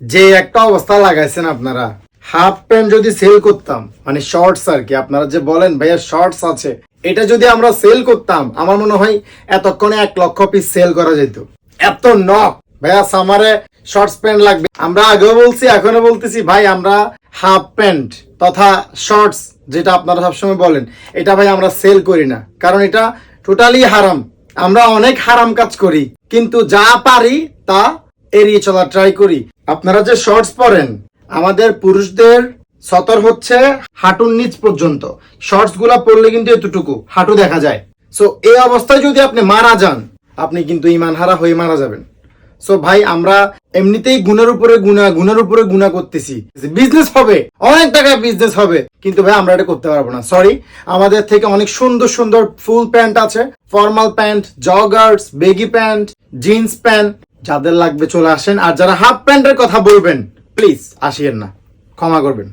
যে একটা অবস্থা লাগাইছেন আপনারা। হাফ প্যান্ট যদি সেল করতাম মানে শর্টস আর কি, আপনারা যে বলেন, ভাইয়া, শর্টস আছে। এটা যদি আমরা সেল করতাম, আমার মনে হয় এতক্ষণে এক লক্ষ পিস সেল করা যেত। এত নক ভাইয়া, সামারে শর্টস প্যান্ট লাগবে। আমরা আগেও বলছি এখনও বলতেছি, ভাই, আমরা হাফ প্যান্ট তথা শর্টস, যেটা আপনারা সবসময় বলেন, এটা ভাই আমরা সেল করি না। কারণ এটা টোটালি হারাম। আমরা অনেক হারাম কাজ করি, কিন্তু যা পারি তা এড়িয়ে চলার ট্রাই করি। আপনারা যে শর্টস পরেন, আমাদের পুরুষদের সতর হচ্ছে হাঁটুর নিচ পর্যন্ত। শর্টসগুলা পরলে কিন্তু এতটুকু হাঁটু দেখা যায়। সো এই অবস্থায় যদি আপনি মারা যান, আপনি কিন্তু ইমান হারা হয়ে মারা যাবেন। সো ভাই, আমরা এমনিতেই গুণের উপরে গুণা, গুণের উপরে গুণা করতেছি। বিজনেস হবে, অনেক টাকায় বিজনেস হবে। কিন্তু ভাই, আমরা এটা করতে পারব না। সরি আমাদের থেকে অনেক সুন্দর সুন্দর ফুল প্যান্ট আছে। Formal pant joggers baggy pant jeans pant যাদের লাগবে চলে আসেন। আর যারা হাফ প্যান্টের কথা বলবেন প্লিজ আসিয়েন না। ক্ষমা করবেন।